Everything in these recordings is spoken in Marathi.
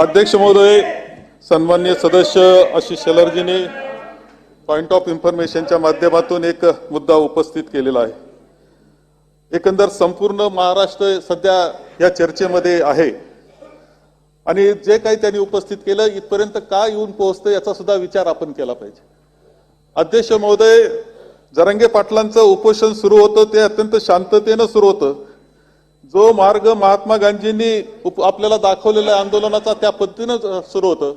अध्यक्ष महोदय सन्मान्य सदस्य आशिष शेलारजीने पॉइंट ऑफ इन्फॉर्मेशनच्या माध्यमातून एक मुद्दा उपस्थित केलेला आहे. एकंदर संपूर्ण महाराष्ट्र सध्या या चर्चेमध्ये आहे. आणि जे काही त्यांनी उपस्थित केलं इथपर्यंत का येऊन पोहोचतं याचा सुद्धा विचार आपण केला पाहिजे. अध्यक्ष महोदय जरंगे पाटलांचं उपोषण सुरू होतं ते अत्यंत शांततेनं सुरू होतं. जो मार्ग महात्मा गांधींनी उप- आपल्याला दाखवलेल्या आंदोलनाचा त्या पद्धतीनं सुरू होतं.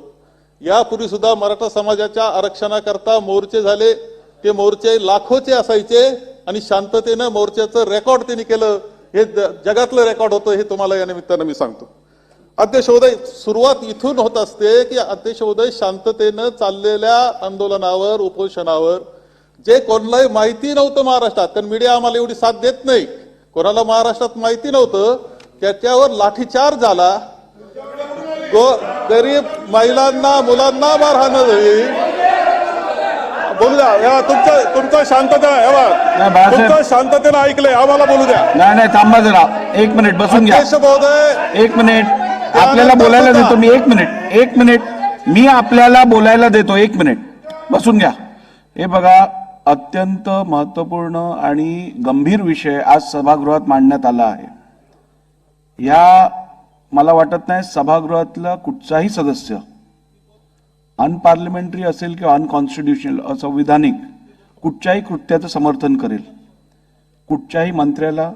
यापूर्वी सुद्धा मराठा समाजाच्या आरक्षणाकरता मोर्चे झाले. ते मोर्चे लाखोचे असायचे आणि शांततेनं मोर्चाचं रेकॉर्ड त्यांनी केलं. हे ज- जगातलं रेकॉर्ड होतं हे तुम्हाला या निमित्तानं मी सांगतो. अध्यक्षोदय सुरुवात इथून होत असते की अध्यक्षोदय शांततेनं चाललेल्या आंदोलनावर उपोषणावर जे कोणालाही माहिती नव्हतं महाराष्ट्रात कारण मीडिया आम्हाला एवढी साथ देत नाही. कोणाला महाराष्ट्रात माहिती नव्हतं त्याच्यावर लाठीचार्ज झाला. गरीब महिलांना मुलांना मारहाण झाली बोलू द्या. तुमचं तुमचं शांतता तुमचं शांततेनं ऐकलंय. आम्हाला बोलू द्या. नाही नाही थांबा जरा. एक मिनिट बसून घ्या. महोदय एक मिनिट. आपल्याला बोलायला देतो मी. एक मिनिट. एक मिनिट. मी आपल्याला बोलायला देतो. एक मिनिट. बसून घ्या. हे बघा अत्यंत महत्त्वपूर्ण आणि गंभीर विषय आज सभागृहात मांडण्यात आला आहे. या मला वाटत नाही सभागृहातला कुठचाही सदस्य अनपार्लिमेंटरी असेल किंवा अनकॉन्स्टिट्युशनल असंविधानिक कुठच्याही कृत्याचं समर्थन करेल. कुठच्याही मंत्र्याला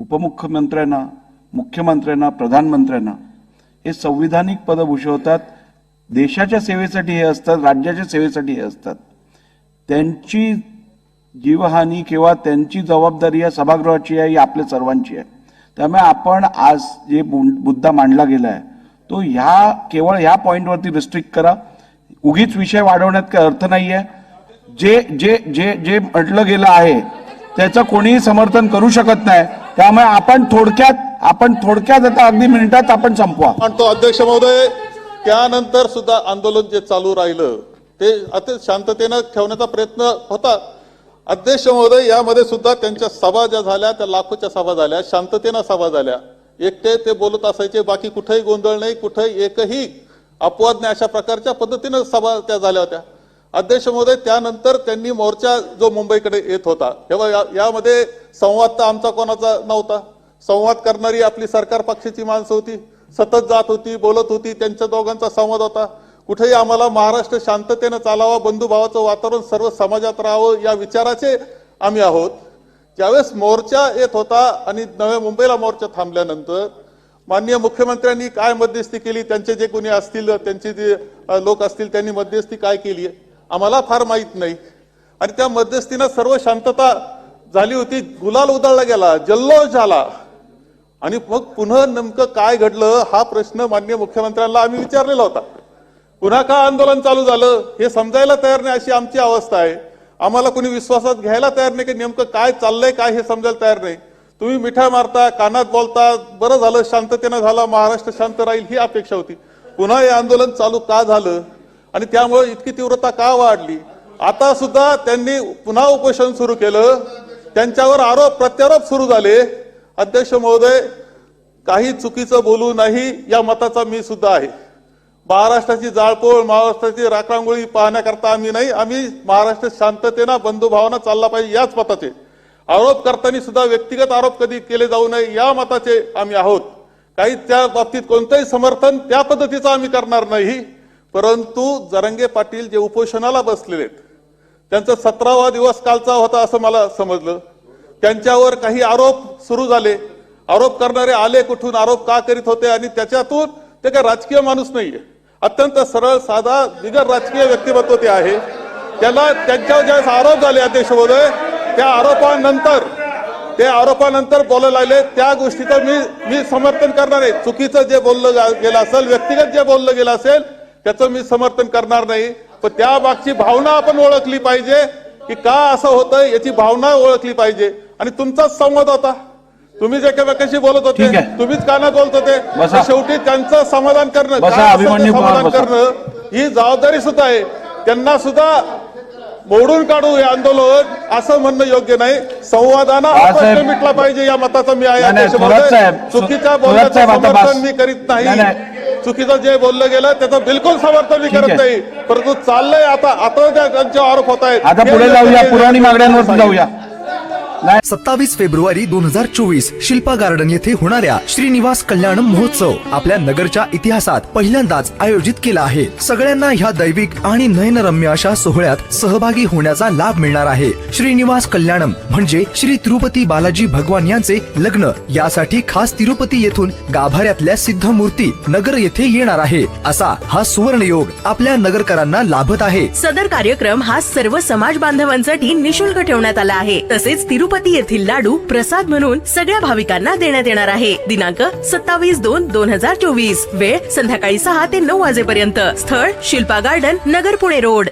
उपमुख्यमंत्र्यांना मुख्यमंत्र्यांना प्रधानमंत्र्यांना हे संविधानिक पदं भूषवतात. देशाच्या सेवेसाठी हे असतात राज्याच्या सेवेसाठी हे असतात. त्यांची जीवहानी किंवा त्यांची जबाबदारी या सभागृहाची आहे ही आपल्या सर्वांची आहे. त्यामुळे आपण आज जे मु- मुद्दा मांडला गेला आहे तो ह्या केवळ ह्या पॉईंटवरती रिस्ट्रिक्ट करा. उगीच विषय वाढवण्यात काही अर्थ नाही आहे जे जे जे जे म्हटलं गेलं आहे त्याचं कोणीही समर्थन करू शकत नाही. त्यामुळे आपण थोडक्यात आपण थोडक्यात आता अगदी मिनिटात आपण संपवा. तो अध्यक्ष महोदय त्यानंतर सुद्धा आंदोलन जे चालू राहिलं ते अति शांततेनं ठेवण्याचा प्रयत्न होता. अध्यक्ष महोदय यामध्ये सुद्धा त्यांच्या सभा ज्या झाल्या त्या लाखोच्या सभा झाल्या शांततेनं सभा झाल्या. एकटे ते बोलत असायचे बाकी कुठेही गोंधळ नाही कुठेही एकही अपवाद नाही अशा प्रकारच्या पद्धतीनं सभा त्या झाल्या होत्या. अध्यक्ष महोदय त्यानंतर त्यांनी मोर्चा जो मुंबईकडे येत होता तेव्हा यामध्ये संवाद तर आमचा कोणाचा नव्हता. संवाद करणारी आपली सरकार पक्षाची माणसं होती सतत जात होती बोलत होती त्यांच्या दोघांचा संवाद होता. कुठेही आम्हाला महाराष्ट्र शांततेनं चालावा बंधुभावाचं वातावरण सर्व समाजात राहावं या विचाराचे आम्ही आहोत. ज्यावेळेस मोर्चा येत होता आणि नव्या मुंबईला मोर्चा थांबल्यानंतर माननीय मुख्यमंत्र्यांनी काय मध्यस्थी केली त्यांचे जे कोणी असतील त्यांचे जे लोक असतील त्यांनी मध्यस्थी काय केली आम्हाला फार माहीत नाही. आणि त्या मध्यस्थीनं सर्व शांतता झाली होती गुलाल उधळला गेला जल्लोष झाला. आणि मग पुन्हा नेमकं काय घडलं हा प्रश्न माननीय मुख्यमंत्र्यांना आम्ही विचारलेला होता. पुन्हा का आंदोलन चालू झालं? हे समजायला तयार नाही अशी आमची अवस्था आहे. आम्हाला कोणी विश्वासात घ्यायला तयार नाही की नेमकं काय चाललंय काय हे समजायला तयार नाही. तुम्ही मिठा मारता कानात बोलता बरं झालं शांततेनं झालं महाराष्ट्र शांत राहील ही अपेक्षा होती. पुन्हा हे आंदोलन चालू का झालं? आणि त्यामुळे इतकी तीव्रता का वाढली? आता सुद्धा त्यांनी पुन्हा उपोषण सुरू केलं. त्यांच्यावर आरोप प्रत्यारोप सुरू झाले. अध्यक्ष महोदय काही चुकीचं बोलू नाही या मताचा मी सुद्धा आहे. महाराष्ट्राची जाळपोळ महाराष्ट्राची राखरांगोळी पाहण्याकरता आम्ही नाही आम्ही महाराष्ट्र शांततेनं बंधुभावानं चालला पाहिजे याच मताचे. आरोप करताना सुद्धा व्यक्तिगत आरोप कधी केले जाऊ नये या मताचे आम्ही आहोत. काही त्या बाबतीत कोणतंही समर्थन त्या पद्धतीचं आम्ही करणार नाही. परंतु जरंगे पाटील जे उपोषणाला बसलेले आहेत त्यांचा सतरावा दिवस कालचा होता असं मला समजलं. त्यांच्यावर काही आरोप सुरू झाले. आरोप करणारे आले कुठून आरोप का करीत होते आणि त्याच्यातून ते काय राजकीय माणूस नाहीये. अत्यंत सरळ साधा बिगर राजकीय व्यक्तिमत्व ते आहे. त्याला त्यांच्यावर ज्यावेळेस आरोप झाले अध्यक्ष महोदय त्या आरोपानंतर ते आरोपानंतर बोलायला लागले. त्या गोष्टीचं मी मी समर्थन करणार आहे. चुकीचं जे बोललं गेलं असेल व्यक्तिगत जे बोललं गेलं असेल त्याचं मी समर्थन करणार नाही. पण त्या मागची भावना आपण ओळखली पाहिजे की का असं होतं याची भावना ओळखली पाहिजे. आणि तुमचाच संवाद होता. तुम्ही जे एकमेकांशी बोलत होते. तुम्हीच कानात बोलत होते शेवटी त्यांचं समाधान करणं समाधान. करणं ही जबाबदारी सुद्धा आहे त्यांना सुद्धा मोडून काढू हे आंदोलन असं म्हणणं योग्य नाही संवादानं मिटला पाहिजे या मताचा मी आहे चुकीच्या बोलण्याचं समर्थन. मी करीत नाही. चुकीचं जे बोललं गेलं त्याचं बिलकुल समर्थन मी करत. नाही परंतु चाललंय आता आता ज्या त्यांचे आरोप होत आहेत आता पुढे जाऊया पुराणी मागण्यांवर जाऊया सत्तावीस फेब्रुवारी दोन हजार चोवीस शिल्पा गार्डन येथे होणाऱ्या श्रीनिवास कल्याणम महोत्सव आपल्या नगरच्या इतिहासात पहिल्यांदाच आयोजित केला आहे. सगळ्यांना ह्या दैविक आणि नयनरम्य अशा सोहळ्यात सहभागी होण्याचा लाभ मिळणार आहे. श्रीनिवास कल्याणम म्हणजे श्री तिरुपती बालाजी भगवान यांचे लग्न. यासाठी खास तिरुपती येथून गाभाऱ्यातल्या सिद्ध मूर्ती नगर येथे येणार आहे. असा हा सुवर्ण योग आपल्या नगरकरांना लाभत आहे. सदर कार्यक्रम हा सर्व समाज बांधवांसाठी निशुल्क ठेवण्यात आला आहे. तसेच तिरुपती तिरुपती येथील लाडू प्रसाद म्हणून सगळ्या भाविकांना देण्यात येणार आहे. दिनांक सत्तावीस दोन दोन हजार चोवीस. वेळ संध्याकाळी सहा ते नऊ वाजेपर्यंत. स्थळ शिल्पा गार्डन नगर पुणे रोड.